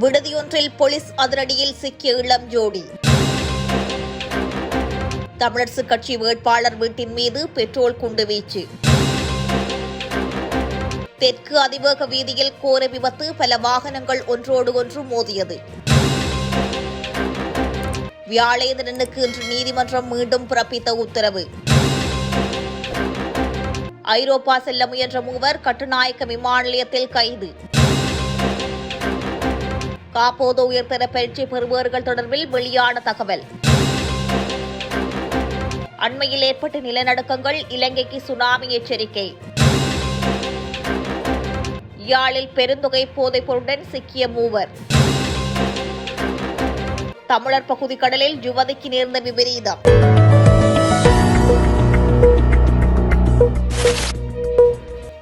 விடுதியொன்றில் police அதிரடியில் சிக்கிய இளம் ஜோடி. தமிழரசுக் கட்சி வேட்பாளர் வீட்டின் மீது பெட்ரோல் குண்டு வீச்சு. தெற்கு அதிவேக வீதியில் கோர விபத்து பல வாகனங்கள் ஒன்றோடு ஒன்று மோதியது. வியாழேந்திரனுக்கு இன்று நீதிமன்றம் மீண்டும் பிறப்பித்த உத்தரவு. ஐரோப்பா செல்ல முயன்ற மூவர் கட்டுநாயக்க விமான நிலையத்தில் கைது. காப்போது உயர்தர பயிற்சி பெறுபவர்கள் தொடர்பில் வெளியான தகவல். அண்மையில் ஏற்பட்ட நிலநடுக்கங்கள் இலங்கைக்கு சுனாமி எச்சரிக்கை. யாழில் பெருந்தொகை போதைப் பொருடன் சிக்கிய மூவர். தமிழர் பகுதி கடலில் யுவதிக்கு நேர்ந்த விபரீதம்.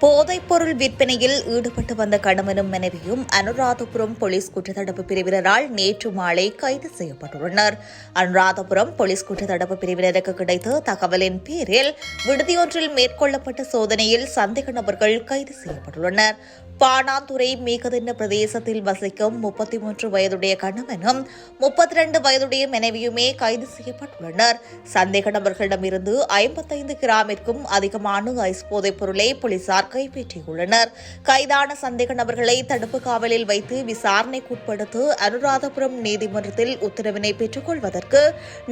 போதைப்பொருள் விற்பனையில் ஈடுபட்டு வந்த கணவனும் மனைவியும் அனுராதபுரம் போலீஸ் குற்றத்தடுப்பு பிரிவினரால் நேற்று மாலை கைது செய்யப்பட்டுள்ளனர். அனுராதபுரம் போலீஸ் குற்றத்தடுப்பு பிரிவினருக்கு கிடைத்த தகவலின் பேரில் விடுதியொன்றில் மேற்கொள்ளப்பட்ட சோதனையில் சந்தேக நபர்கள் கைது செய்யப்பட்டுள்ளனர். பாணாந்துறை மேகதின்ன பிரதேசத்தில் வசிக்கும் முப்பத்தி மூன்று வயதுடைய கணவனும் முப்பத்தி ரெண்டு வயதுடைய மனைவியுமே கைது செய்யப்பட்டுள்ளனர். சந்தேக நபர்களிடமிருந்து ஐம்பத்தைந்து கிராமிற்கும் அதிகமான ஐஸ் போதைப் பொருளை போலீசார் கைப்பற்றியுள்ளனர். கைதான சந்தேக நபர்களை தடுப்பு காவலில் வைத்து விசாரணைக்குட்படுத்தி அனுராதபுரம் நீதிமன்றத்தில் உத்தரவினை பெற்றுக் கொள்வதற்கு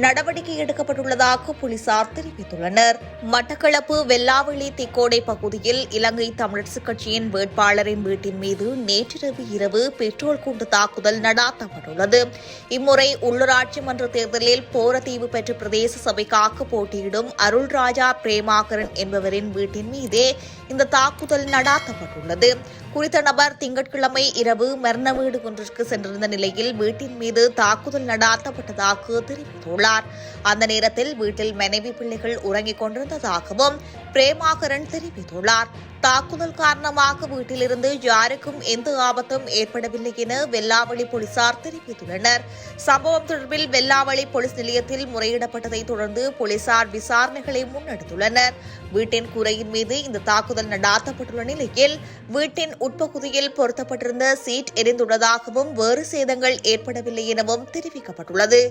நடவடிக்கை எடுக்கப்பட்டுள்ளதாக போலீசார் தெரிவித்துள்ளனர். மட்டக்களப்பு வெல்லாவெளி திக்கோடை பகுதியில் இலங்கை தமிழரசுக் கட்சியின் வேட்பாளரின் வீட்டின் மீது நேற்றிரவு இரவு பெட்ரோல் குண்டு தாக்குதல் நடாத்தப்பட்டுள்ளது. இம்முறை உள்ளூராட்சி மன்ற தேர்தலில் போரதீவு பெற்ற பிரதேச சபைக்காக போட்டியிடும் அருள்ராஜா பிரேமாகரன் என்பவரின் வீட்டின் மீதே இந்த தாக்குதல் நடாத்தப்பட்டுள்ளது. குறித்த நபர் திங்கட்கிழமை இரவு மரண வீடு ஒன்றிற்கு சென்றிருந்த நிலையில் வீட்டின் மீது தாக்குதல் நடாத்தப்பட்டதாக தெரிவித்துள்ளார். அந்த நேரத்தில் வீட்டில் மனைவி பிள்ளைகள் உறங்கிக் கொண்டிருந்ததாகவும் பிரேமாகரன் தெரிவித்துள்ளார். தாக்குதல் காரணமாக வீட்டிலிருந்து யாருக்கும் எந்த ஆபத்தும் ஏற்படவில்லை என வெல்லாவளி போலீசார் தெரிவித்துள்ளனர். சம்பவம் தொடர்பில் வெல்லாவளி போலீஸ் நிலையத்தில் முறையிடப்பட்டதை தொடர்ந்து போலீசார் விசாரணைகளை முன்னெடுத்துள்ளனர். வீட்டின் கூரையின் மீது இந்த தாக்குதல் நடாத்தப்பட்டுள்ள நிலையில் வீட்டின் உட்பகுதியில் பொருத்தப்பட்டிருந்த சீட் எரிந்துள்ளதாகவும் வேறு சேதங்கள் ஏற்படவில்லை எனவும் தெரிவிக்கப்பட்டுள்ளது.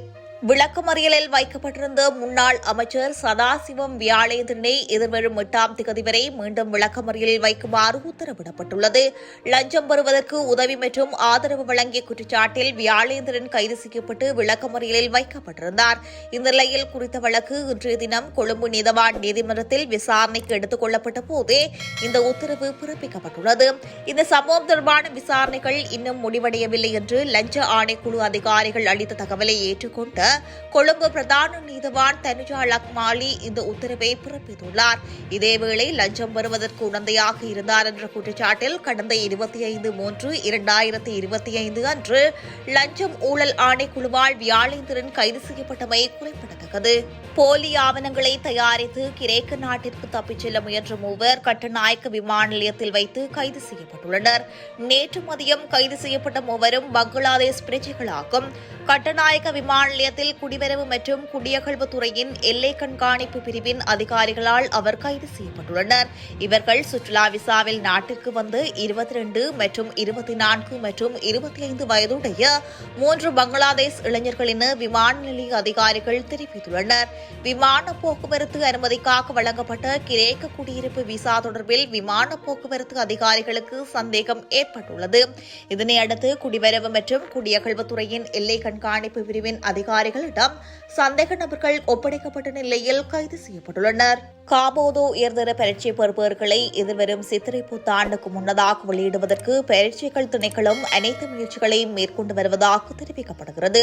விளக்கமறியலில் வைக்கப்பட்டிருந்த முன்னாள் அமைச்சர் சதாசிவம் வியாழேந்திரனை எதிர்வரும் எட்டாம் திகதி வரை மீண்டும் விளக்கமறியலில் வைக்குமாறு உத்தரவிடப்பட்டுள்ளது. லஞ்சம் பெறுவதற்கு உதவி மற்றும் ஆதரவு வழங்கிய குற்றச்சாட்டில் வியாழேந்திரன் கைது செய்யப்பட்டு விளக்கமறியலில் வைக்கப்பட்டிருந்தார். இந்த நிலையில் குறித்த வழக்கு இன்றைய தினம் கொழும்பு நீதவான் நீதிமன்றத்தில் விசாரணைக்கு எடுத்துக் கொள்ளப்பட்ட போதே இந்த உத்தரவு பிறப்பிக்கப்பட்டுள்ளது. இந்த சம்பவம் தொடர்பான விசாரணைகள் இன்னும் முடிவடையவில்லை என்று லஞ்ச ஆணைக்குழு அதிகாரிகள் அளித்த தகவலை ஏற்றுக்கொண்ட கொழும்பு பிரதான நீதிவான் தனுஜா லக்மாலி இந்த உத்தரவை பிறப்பித்துள்ளார். இதேவேளை லஞ்சம் வருவதற்கு உடந்தையாக இருந்தார் என்ற குற்றச்சாட்டில் கடந்த இருபத்தி ஐந்து மூன்று இரண்டாயிரத்தி இருபத்தி ஐந்து அன்று லஞ்சம் ஊழல் ஆணைக்குழுவால் வியாழேந்திரன் கைது செய்யப்பட்டமை குறிப்பிடத்தக்கது. போலி ஆவணங்களை தயாரித்து கிரேக்க நாட்டிற்கு தப்பிச் செல்ல முயன்ற மூவர் கட்டுநாயக்க விமான நிலையத்தில் வைத்து கைது செய்யப்பட்டுள்ளனர். நேற்று மதியம் கைது செய்யப்பட்ட மூவரும் பங்களாதேஷ் பிரஜைகளாகும். கட்டுநாயக்க விமான நிலையத்தில் குடிவரவு மற்றும் குடியகழ்வு துறையின் எல்லை கண்காணிப்பு பிரிவின் அதிகாரிகளால் அவர் கைது செய்யப்பட்டுள்ளனர். இவர்கள் சுற்றுலா விசாவில் நாட்டிற்கு வந்து இருபத்தி ரெண்டு மற்றும் இருபத்தி நான்கு மற்றும் இருபத்தி ஐந்து வயதுடைய மூன்று பங்களாதேஷ் இளைஞர்களின் விமான நிலைய அதிகாரிகள் தெரிவித்துள்ளனர். விமான போக்குவரத்து அனுமதிக்காக வழங்கப்பட்ட கிரேக்க குடியிருப்பு விசா தொடர்பில் விமான போக்குவரத்து அதிகாரிகளுக்கு சந்தேகம் ஏற்பட்டுள்ளது. இதனையடுத்து குடிவரவு மற்றும் குடியகழ்வுத்துறையின் எல்லை கண்காணிப்பு பிரிவின் அதிகாரி அதிகாரிகளிடம் சந்தேக நபர்கள் ஒப்படைக்கப்பட்ட நிலையில் கைது செய்யப்பட்டுள்ளனர். காபோதோ உயர்தர பயிற்சி பெறுபவர்களை எதிர்வரும் சித்திரை புத்தாண்டுக்கு முன்னதாக வெளியிடுவதற்கு பயிற்சிகள் திணைக்களம் அனைத்து முயற்சிகளையும் மேற்கொண்டு வருவதாக தெரிவிக்கப்படுகிறது.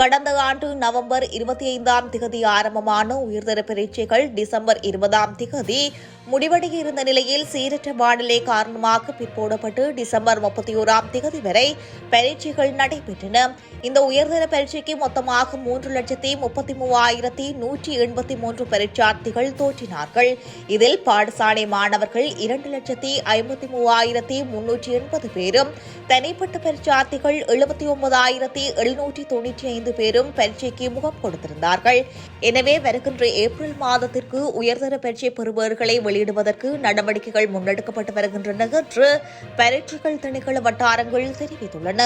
கடந்த ஆண்டு நவம்பர் இருபத்தி ஐந்தாம் திகதி ஆரம்பமான உயர்தர பயிற்சிகள் டிசம்பர் இருபதாம் திகதி முடிவடைய இருந்த நிலையில் சீரற்ற வானிலை காரணமாக பிற்போடப்பட்டு டிசம்பர் முப்பத்தி ஓராம் திகதி வரை பயிற்சிகள் நடைபெற்றன. இந்த உயர்தர பயிற்சிக்கு மொத்தமாக மூன்று லட்சத்தி முப்பத்தி மூவாயிரத்தி நூற்றி எண்பத்தி மூன்று பரீட்சார்த்திகள் தோற்றினார்கள். இதில் பாடசாலை மாணவர்கள் இரண்டு லட்சத்தி ஐம்பத்தி மூவாயிரத்தி முன்னூற்றி எண்பது பேரும் தனிப்பட்ட பரீட்சார்த்திகள் எழுபத்தி ஒன்பதாயிரத்தி எழுநூற்றி தொன்னூற்றி ஐந்து பேரும் பரீட்சைக்கு முகம் கொடுத்திருந்தார்கள். எனவே வருகின்ற ஏப்ரல் மாதத்திற்கு உயர்தர பரீட்சை பெறுபவர்களை வெளியிடுவதற்கு நடவடிக்கைகள் முன்னெடுக்கப்பட்டு வருகின்றன என்று பரீட்சைகள் திணைக்கள வட்டாரங்கள் தெரிவித்துள்ளன.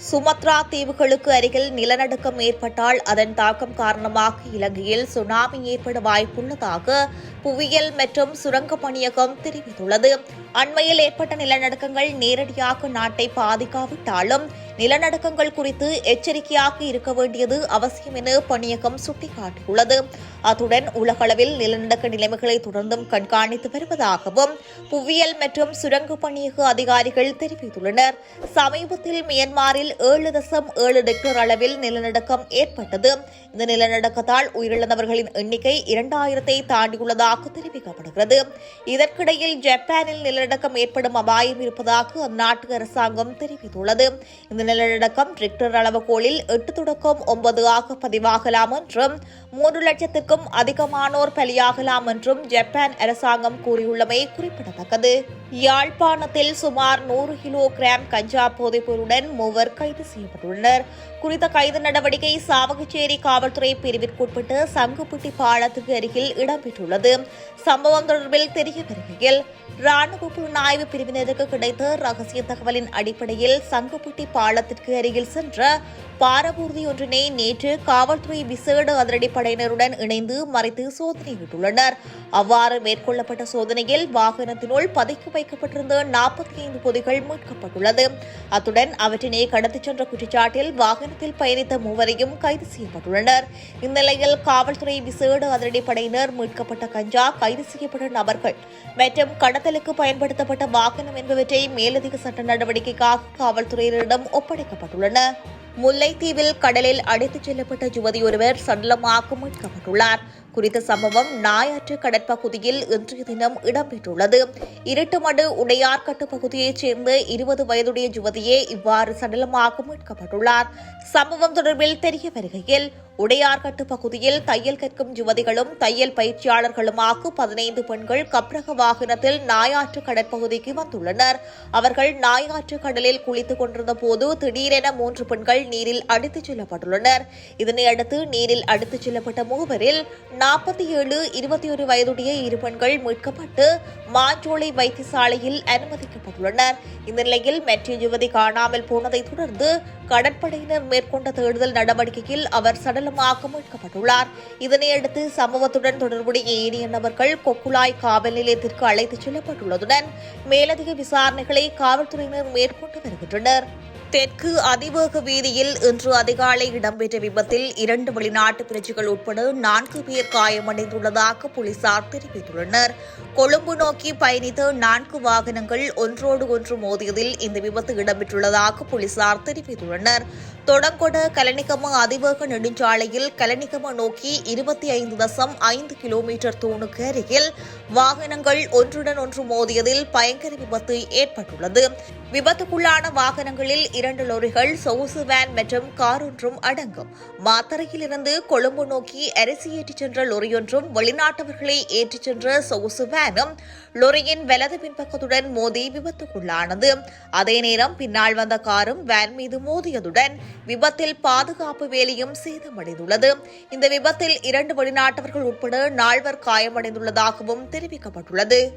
சுமத்ரா தீவுகளுக்கு அருகில் நிலநடுக்கம் ஏற்பட்டால் அதன் தாக்கம் காரணமாக இலங்கையில் சுனாமி ஏற்பட வாய்ப்புள்ளதாக புவியியல் மற்றும் சுரங்க பணியகம் தெரிவித்துள்ளது. அண்மையில் ஏற்பட்ட நிலநடுக்கங்கள் நேரடியாக நாட்டை பாதிக்காவிட்டாலும் நிலநடுக்கங்கள் குறித்து எச்சரிக்கையாக இருக்க வேண்டியது அவசியம் என பணியகம் சுட்டிக்காட்டியுள்ளது. அத்துடன் உலகளவில் நிலநடுக்க நிலைமைகளை தொடர்ந்தும் கண்காணித்து வருவதாகவும் புவியியல் மற்றும் சுரங்க பணியக அதிகாரிகள் தெரிவித்துள்ளனர். சமீபத்தில் மியான்மரில் ஏழு தசம் ஏழு ரெக்டர் அளவில் நிலநடுக்கம் ஏற்பட்டது. இந்த நிலநடுக்கத்தால் உயிரிழந்தவர்களின் எண்ணிக்கை இரண்டாயிரத்தை தாண்டியுள்ளதாக தெரிவிக்கப்படுகிறது. இதற்கிடையில் ஜப்பானில் நிலநடுக்கம் ஏற்படும் அபாயம் இருப்பதாக அந்நாட்டு அரசாங்கம் தெரிவித்துள்ளது. இந்த நிலநடுக்கம் ரிக்டர் அளவுகோலில் எட்டு தொடக்கம் ஒன்பது ஆக பதிவாகலாம் என்றும் மூன்று லட்சத்துக்கும் அதிகமானோர் பலியாகலாம் என்றும் ஜப்பான் அரசாங்கம் கூறியுள்ளமை குறிப்பிடத்தக்கது. யாழ்ப்பாணத்தில் சுமார் நூறு கிலோ கிராம் கஞ்சா போதைப்பொருளுடன் மூவர் கைது செய்யப்பட்டுள்ளனர். குறித்த கைது நடவடிக்கை சாவகச்சேரி காவல்துறை பிரிவிற்குட்பட்டு சங்குப்பட்டி பாலத்துக்கு அருகில் இடம்பெற்றுள்ளது. சம்பவம் தொடர்பில் தெரிய வருகையில் ராணுவ புலனாய்வு பிரிவினருக்கு கிடைத்த ரகசிய தகவலின் அடிப்படையில் சங்குப்பட்டி பாலத்திற்கு அருகில் சென்ற பாரபூர்தி ஒன்றினை நேற்று காவல்துறை விசேட அதிரடிப்படையினருடன் இணைந்து மறைத்து சோதனையிட்டுள்ளனர். அவ்வாறு மேற்கொள்ளப்பட்ட சோதனையில் வாகனத்தினுள் பதுக்கி வைக்கப்பட்டிருந்த நாற்பத்தி ஐந்து பொதிகள் மீட்கப்பட்டுள்ளது. அத்துடன் அவற்றினை கடத்திச் சென்ற குற்றச்சாட்டில் வாகனத்தில் பயணித்த மூவரையும் கைது செய்யப்பட்டுள்ளனர். இந்நிலையில் காவல்துறை விசேட அதிரடிப்படையினர் மீட்கப்பட்ட கஞ்சா கைது செய்யப்பட்ட நபர்கள் மற்றும் கடத்தலுக்கு பயன்படுத்தப்பட்ட வாகனம் என்பவற்றை மேலதிக சட்ட நடவடிக்கைக்காக காவல்துறையினரிடம் ஒப்படைக்கப்பட்டுள்ளன. முல்லைத்தீவில் கடலில் அடித்துச் செல்லப்பட்ட யுவதி ஒருவர் சடலமாக மீட்கப்பட்டுள்ளார். குறித்த சம்பவம் நாயாற்று கடற்பகுதியில் இன்றைய தினம் இடம்பெற்றுள்ளது. இருட்டுமடு உடையார்கட்டு பகுதியைச் சேர்ந்த இருபது வயதுடைய யுவதியே இவ்வாறு சடலமாக மீட்கப்பட்டுள்ளார். சம்பவம் தொடர்பில் தெரிய வருகையில் உடையார்கட்டு பகுதியில் தையல் கற்கும் யுவதிகளும் தையல் பயிற்சியாளர்களுமாக பதினைந்து பெண்கள் கப்ரக வாகனத்தில் நாயாற்று கடற்பகுதிக்கு வந்துள்ளனர். அவர்கள் நாயாற்று கடலில் குளித்துக் கொண்டிருந்த போது திடீரென மூன்று பெண்கள் நீரில் அடித்துச் செல்லப்பட்டுள்ளனர். இதனையடுத்து நீரில் அடித்துச் செல்லப்பட்ட மூவரில் நாற்பத்தி ஏழு இருபத்தி ஒரு வயதுடைய இரு பெண்கள் மீட்கப்பட்டு மாஞ்சோலை வைத்தியசாலையில் அனுமதிக்கப்பட்டுள்ளனர். இந்த நிலையில் மற்ற யுவதி காணாமல் போனதை தொடர்ந்து கடற்படையினர் மேற்கொண்ட தேடுதல் நடவடிக்கையில் அவர் சடலமாக மீட்கப்பட்டுள்ளார். இதனையடுத்து சம்பவத்துடன் தொடர்புடைய ஏனைய நபர்கள் கொக்குளாய் காவல் நிலையத்திற்கு அழைத்துச் செல்லப்பட்டுள்ளதுடன் மேலதிக விசாரணைகளை காவல்துறையினர் மேற்கொண்டு வருகின்றனர். தெற்கு அதிவேக வீதியில் இன்று அதிகாலை இடம்பெற்ற விபத்தில் இரண்டு வெளிநாட்டு பிரஜைகள் உட்பட நான்கு பேர் காயமடைந்துள்ளதாக போலீசார் தெரிவித்துள்ளனர். கொழும்பு நோக்கி பயணித்த நான்கு வாகனங்கள் ஒன்றோடு ஒன்று மோதியதில் இந்த விபத்து இடம்பெற்றுள்ளதாக போலீசார் தெரிவித்துள்ளனர். தொடங்கொட கலனிகம அதிவேக நெடுஞ்சாலையில் கலனிகம நோக்கி இருபத்தி ஐந்து தசம் ஐந்து கிலோமீட்டர் தூணுக்கு அருகில் வாகனங்கள் ஒன்றுடன் ஒன்று மோதியதில் பயங்கர விபத்து ஏற்பட்டுள்ளது. விபத்துக்குள்ளான வாகனங்களில் இரண்டு லோரிகள் சொகுசு வேன் மற்றும் கார் ஒன்றும் அடங்கும். மாத்தரையிலிருந்து கொழும்பு நோக்கி அரிசி ஏற்றிச் சென்ற லொரியொன்றும் வெளிநாட்டவர்களை ஏற்றிச் சென்ற சொகுசு வேனும் லொரியின் வலது பின்பக்கத்துடன் மோதி விபத்துக்குள்ளானது. அதே நேரம் பின்னால் வந்த காரும் வேன் மீது மோதியதுடன் விபத்தில் பாதுகாப்பு வேலையும் சேதமடைந்துள்ளது. இந்த விபத்தில் இரண்டு வெளிநாட்டவர்கள் உட்பட நால்வர் காயமடைந்துள்ளதாகவும் தெரிவிக்கப்பட்டுள்ளது.